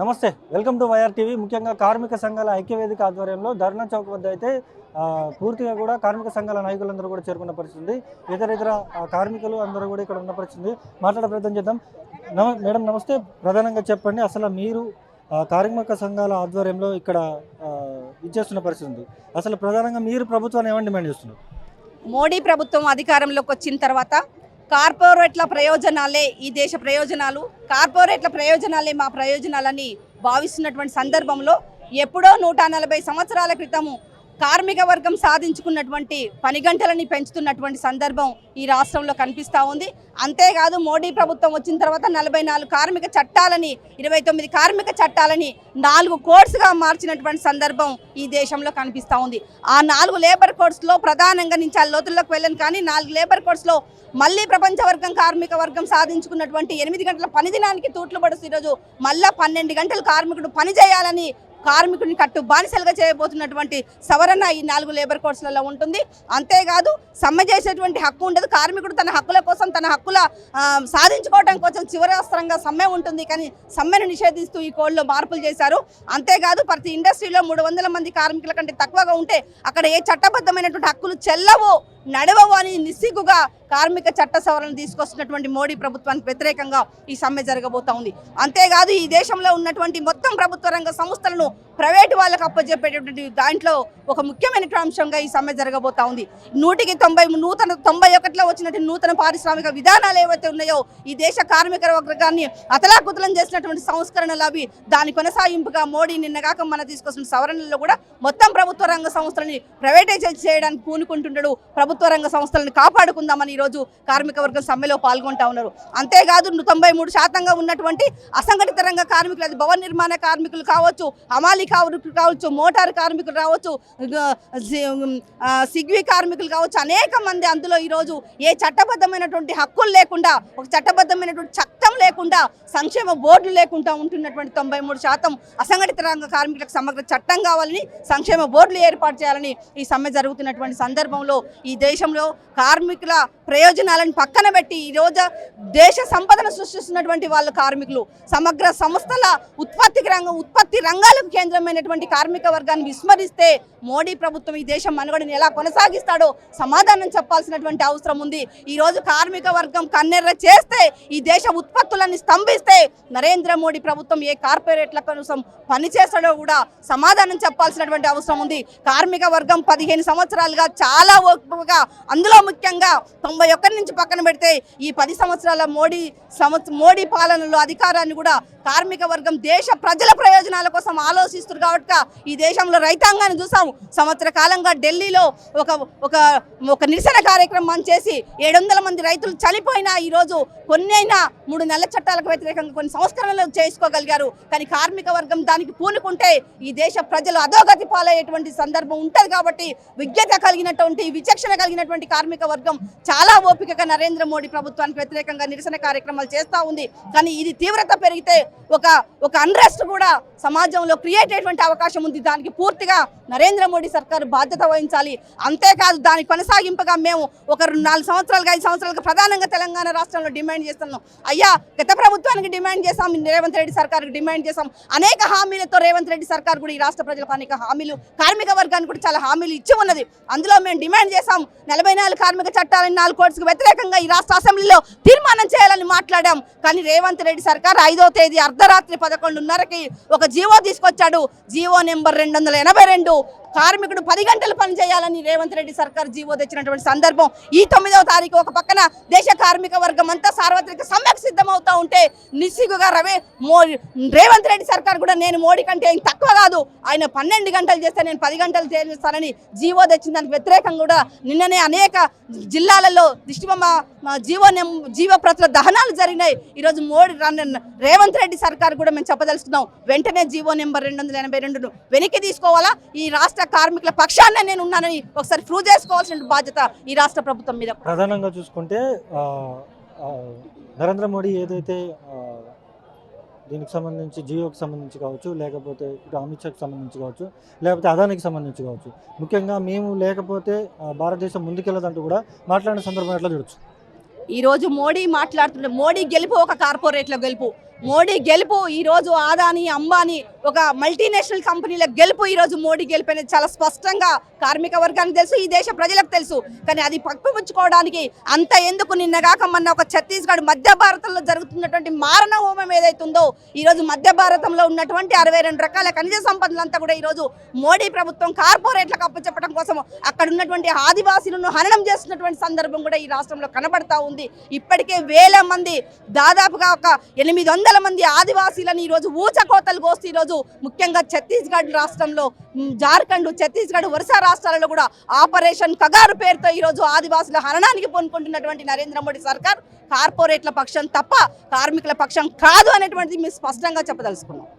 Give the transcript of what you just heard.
నమస్తే welcome to YR TV. ముఖ్యంగా కార్మిక సంఘాల ఐక్యవేదిక ఆధ్వర్యంలో ధర్నా చౌక్ వద్ద అయితే పూర్తిగా కూడా కార్మిక సంఘాల నాయకులందరూ కూడా చేరుకున్న పరిస్థితి ఇతర ఇతర కార్మికులు అందరూ కూడా ఇక్కడ ఉన్న పరిస్థితి మాట్లాడే ప్రయత్నం చేద్దాం. నమ మేడం నమస్తే. ప్రధానంగా చెప్పండి అసలు మీరు కార్మిక సంఘాల ఆధ్వర్యంలో ఇక్కడ ఇచ్చేస్తున్న పరిస్థితి ఉంది. అసలు ప్రధానంగా మీరు ప్రభుత్వాన్ని ఏమని డిమాండ్ చేస్తున్నారు? మోడీ ప్రభుత్వం అధికారంలోకి వచ్చిన తర్వాత కార్పొరేట్ల ప్రయోజనాలే ఈ దేశ ప్రయోజనాలు. కార్పొరేట్ల ప్రయోజనాలే మా ప్రయోజనాలని భావిస్తున్నటువంటి సందర్భంలో ఎప్పుడో నూట నలభై సంవత్సరాల క్రితము కార్మిక వర్గం సాధించుకున్నటువంటి పని గంటలని పెంచుతున్నటువంటి సందర్భం ఈ రాష్ట్రంలో కనిపిస్తూ ఉంది. అంతేకాదు మోడీ ప్రభుత్వం వచ్చిన తర్వాత నలభై నాలుగు కార్మిక చట్టాలని ఇరవై తొమ్మిది కార్మిక చట్టాలని నాలుగు కోడ్స్గా మార్చినటువంటి సందర్భం ఈ దేశంలో కనిపిస్తూ ఉంది. ఆ నాలుగు లేబర్ కోడ్స్లో ప్రధానంగా నేను చాలా లోతుల్లోకి వెళ్ళాను కానీ నాలుగు లేబర్ కోడ్స్లో మళ్ళీ ప్రపంచ వర్గం కార్మిక వర్గం సాధించుకున్నటువంటి ఎనిమిది గంటల పని దినానికి తూట్లు పడుస్తూ ఈరోజు మళ్ళా పన్నెండు గంటలు కార్మికుడు పని చేయాలని కార్మికుడిని కట్టు బానిసలుగా చేయబోతున్నటువంటి సవరణ ఈ నాలుగు లేబర్ కోడ్స్లలో ఉంటుంది. అంతేకాదు సమ్మె చేసేటువంటి హక్కు ఉండదు. కార్మికుడు తన హక్కుల కోసం తన హక్కుల సాధించుకోవడం కోసం చివరి అస్త్రంగా సమ్మె ఉంటుంది. కానీ సమ్మెను నిషేధిస్తూ ఈ కోడ్లో మార్పులు చేశారు. అంతేకాదు ప్రతి ఇండస్ట్రీలో మూడు వందల మంది కార్మికుల కంటే తక్కువగా ఉంటే అక్కడ ఏ చట్టబద్ధమైనటువంటి హక్కులు చెల్లవు. నడవని అని నిస్సిగ్గుగా కార్మిక చట్ట సవరణ తీసుకొస్తున్నటువంటి మోడీ ప్రభుత్వానికి వ్యతిరేకంగా ఈ సమ్మె జరగబోతా ఉంది. అంతేకాదు ఈ దేశంలో ఉన్నటువంటి మొత్తం ప్రభుత్వ రంగ సంస్థలను ప్రైవేటు వాళ్ళకు అప్పచెప్పేటటువంటి దాంట్లో ఒక ముఖ్యమైనటువంటి అంశంగా ఈ సమ్మె జరగబోతా ఉంది. నూటికి తొంభై నూతన తొంభై ఒకటిలో వచ్చినటువంటి నూతన పారిశ్రామిక విధానాలు ఏవైతే ఉన్నాయో ఈ దేశ కార్మిక వర్గాన్ని అతలాకుతలం చేసినటువంటి సంస్కరణలు అవి దాని కొనసాగింపుగా మోడీ నిన్నగాక మన తీసుకొస్తున్న సవరణల్లో కూడా మొత్తం ప్రభుత్వ రంగ సంస్థలని ప్రైవేటైజ్ చేయడానికి పూనుకుంటుండడు ప్రభుత్వ రంగ సంస్థలను కాపాడుకుందామని ఈరోజు కార్మిక వర్గం సమ్మెలో పాల్గొంటా ఉన్నారు. అంతేకాదు తొంభై మూడు శాతంగా ఉన్నటువంటి అసంఘటిత రంగ కార్మికులు అది భవన నిర్మాణ కార్మికులు కావచ్చు అమాలి హమాలి కార్మికులు కావచ్చు మోటార్ కార్మికులు రావచ్చు సిగ్వి కార్మికులు కావచ్చు అనేక మంది అందులో ఈరోజు ఏ చట్టబద్ధమైనటువంటి హక్కులు లేకుండా ఒక చట్టబద్ధమైనటువంటి చక్క లేకుండా సంక్షేమ బోర్డులు లేకుండా ఉంటున్నటువంటి తొంభై మూడు శాతం అసంఘటిత రంగ కార్మికులకు సమగ్ర చట్టం కావాలని సంక్షేమ బోర్డులు ఏర్పాటు చేయాలని ఈ సమ్మె జరుగుతున్నటువంటి సందర్భంలో ఈ దేశంలో కార్మికుల ప్రయోజనాలను పక్కన పెట్టి ఈరోజు దేశ సంపదను సృష్టిస్తున్నటువంటి వాళ్ళు కార్మికులు. సమగ్ర సంస్థల ఉత్పత్తి రంగం ఉత్పత్తి రంగాలకు కేంద్రమైనటువంటి కార్మిక వర్గాన్ని విస్మరిస్తే మోడీ ప్రభుత్వం ఈ దేశం మనుగడని ఎలా కొనసాగిస్తాడో సమాధానం చెప్పాల్సినటువంటి అవసరం ఉంది. ఈ రోజు కార్మిక వర్గం కన్నెర్ర చేస్తే ఈ దేశ ఉత్పత్తులన్నీ స్తంభిస్తే నరేంద్ర మోడీ ప్రభుత్వం ఏ కార్పొరేట్ల కోసం పనిచేస్తాడో కూడా సమాధానం చెప్పాల్సినటువంటి అవసరం ఉంది. కార్మిక వర్గం పదిహేను సంవత్సరాలుగా చాలా ఓపుగా అందులో ముఖ్యంగా తొంభై ఒక్కటి నుంచి పక్కన పెడితే ఈ పది సంవత్సరాల మోడీ సంవత్స మోడీ పాలనలో అధికారాన్ని కూడా కార్మిక వర్గం దేశ ప్రజల ప్రయోజనాల కోసం ఆలోచిస్తారు కాబట్టి ఈ దేశంలో రైతాంగాన్ని చూసాము సంవత్సర కాలంగా ఢిల్లీలో ఒక ఒక ఒక నిరసన కార్యక్రమం చేసి ఏడు వందల మంది రైతులు చనిపోయినా ఈరోజు కొన్ని అయినా మూడు నల్ల చట్టాలకు వ్యతిరేకంగా కొన్ని సంస్కరణలు చేసుకోగలిగారు. కానీ కార్మిక వర్గం దానికి పూనుకుంటే ఈ దేశ ప్రజలు అధోగతి పాలయ్యేటువంటి సందర్భం ఉంటుంది కాబట్టి విజ్ఞత కలిగినటువంటి విచక్షణ కలిగినటువంటి కార్మిక వర్గం చాలా ఓపికగా నరేంద్ర మోడీ ప్రభుత్వానికి వ్యతిరేకంగా నిరసన కార్యక్రమాలు చేస్తూ ఉంది. కానీ ఇది తీవ్రత పెరిగితే ఒక ఒక అన్రెస్ట్ కూడా సమాజంలో క్రియేట్ అయ్యేటువంటి అవకాశం ఉంది. దానికి పూర్తిగా నరేంద్ర మోడీ సర్కారు బాధ్యత వహించాలి. అంతేకాదు దాని కొనసాగింపుగా మేము ఒక నాలుగు సంవత్సరాలుగా ఐదు సంవత్సరాలుగా ప్రధానంగా తెలంగాణ రాష్ట్రంలో డిమాండ్ చేస్తున్నాం. అయ్యా గత ప్రభుత్వానికి డిమాండ్ చేశాం రేవంత్ రెడ్డి సర్కార్కి డిమాండ్ చేశాం. అనేక హామీలతో రేవంత్ రెడ్డి సర్కార్ కూడా ఈ రాష్ట్ర ప్రజలకు అనేక హామీలు కార్మిక వర్గానికి కూడా చాలా హామీలు ఇచ్చి ఉన్నది. అందులో మేము డిమాండ్ చేశాం నలభై నాలుగు కార్మిక చట్టాలని నాలుగు కోట్స్కి వ్యతిరేకంగా ఈ రాష్ట్ర అసెంబ్లీలో తీర్మానం చేయాలని మాట్లాడాం. కానీ రేవంత్ రెడ్డి సర్కార్ ఐదో తేదీ అర్ధరాత్రి పదకొండున్నరకి ఒక జీవో తీసుకొచ్చాడు. జీవో నెంబర్ రెండు వందల ఎనభై రెండు. కార్మికుడు పది గంటలు పని చేయాలని రేవంత్ రెడ్డి సర్కార్ జీవో తెచ్చినటువంటి సందర్భం ఈ తొమ్మిదవ తారీఖు ఒక పక్కన దేశ కార్మిక వర్గం అంతా సార్వత్రిక సమ్మెకు సిద్ధమవుతా ఉంటే నిస్సిగ్గుగా రవే మో రేవంత్ రెడ్డి సర్కార్ కూడా నేను మోడీ కంటే ఏం తక్కువ కాదు. ఆయన పన్నెండు గంటలు చేస్తే నేను పది గంటలు చేస్తానని జీవో తెచ్చిన దానికి వ్యతిరేకంగా కూడా నిన్ననే అనేక జిల్లాలలో దిష్టిబొమ్మ జీవో నెం జీవ ప్రతుల దహనాలు జరిగినాయి. ఈరోజు మోడీ రన్- రేవంత్ రెడ్డి సర్కార్ కూడా మేము చెప్పదలుచుకున్నాం. వెంటనే జీవో నెంబర్ రెండు వందల ఎనభై రెండును వెనక్కి తీసుకోవాలా? ఈ రాష్ట్ర కార్మికుల పక్షాన నేను ఉన్నానని ఒకసారి ప్రూవ్ చేసుకోవాల్సిన బాధ్యత ఈ రాష్ట్ర ప్రభుత్వం మీద. ప్రధానంగా చూసుకుంటే నరేంద్ర మోడీ ఏదైతే దీనికి సంబంధించి జియోకి సంబంధించి కావచ్చు లేకపోతే ఇటు అమిత్ షాకి సంబంధించి కావచ్చు లేకపోతే అదానికి సంబంధించి కావచ్చు ముఖ్యంగా మేము లేకపోతే భారతదేశం ముందుకెళ్ళదంటూ కూడా మాట్లాడిన సందర్భం ఎట్లా చూడొచ్చు? ఈరోజు మోడీ మాట్లాడుతుంటే మోడీ గెలుపు ఒక కార్పొరేట్ల గెలుపు. మోడీ గెలుపు ఈరోజు ఆదాని అంబానీ ఒక మల్టీనేషనల్ కంపెనీల గెలుపు ఈరోజు మోడీ గెలుపు అనేది చాలా స్పష్టంగా కార్మిక వర్గానికి తెలుసు ఈ దేశ ప్రజలకు తెలుసు. కానీ అది పక్కపుచ్చుకోవడానికి అంత ఎందుకు నిన్నగాక మొన్న ఒక ఛత్తీస్గఢ్ మధ్య భారతంలో జరుగుతున్నటువంటి మారణ హోమం ఏదైతుందో ఈరోజు మధ్య భారతంలో ఉన్నటువంటి అరవై రెండు రకాల ఖనిజ సంపదలంతా కూడా ఈ రోజు మోడీ ప్రభుత్వం కార్పొరేట్లకు అప్పచెప్పడం కోసం అక్కడ ఉన్నటువంటి ఆదివాసీలను హననం చేస్తున్నటువంటి సందర్భం కూడా ఈ రాష్ట్రంలో కనబడతా ఉంది. ఇప్పటికే వేల మంది దాదాపుగా ఒక ఎనిమిది వందల మంది ఆదివాసీలను ఈరోజు ఊచకోతలు కోసి ఈ రోజు ముఖ్యంగా ఛత్తీస్గఢ్ రాష్ట్రంలో జార్ఖండ్ ఛత్తీస్గఢ్ వరుస రాష్ట్రాలలో కూడా ఆపరేషన్ కగారు పేరుతో ఈరోజు ఆదివాసుల హననానికి పొనుకుంటున్నటువంటి నరేంద్ర మోడీ సర్కార్ కార్పొరేట్ల పక్షం తప్ప కార్మికుల పక్షం కాదు అనేటువంటిది మేము స్పష్టంగా చెప్పదలుచుకున్నాం.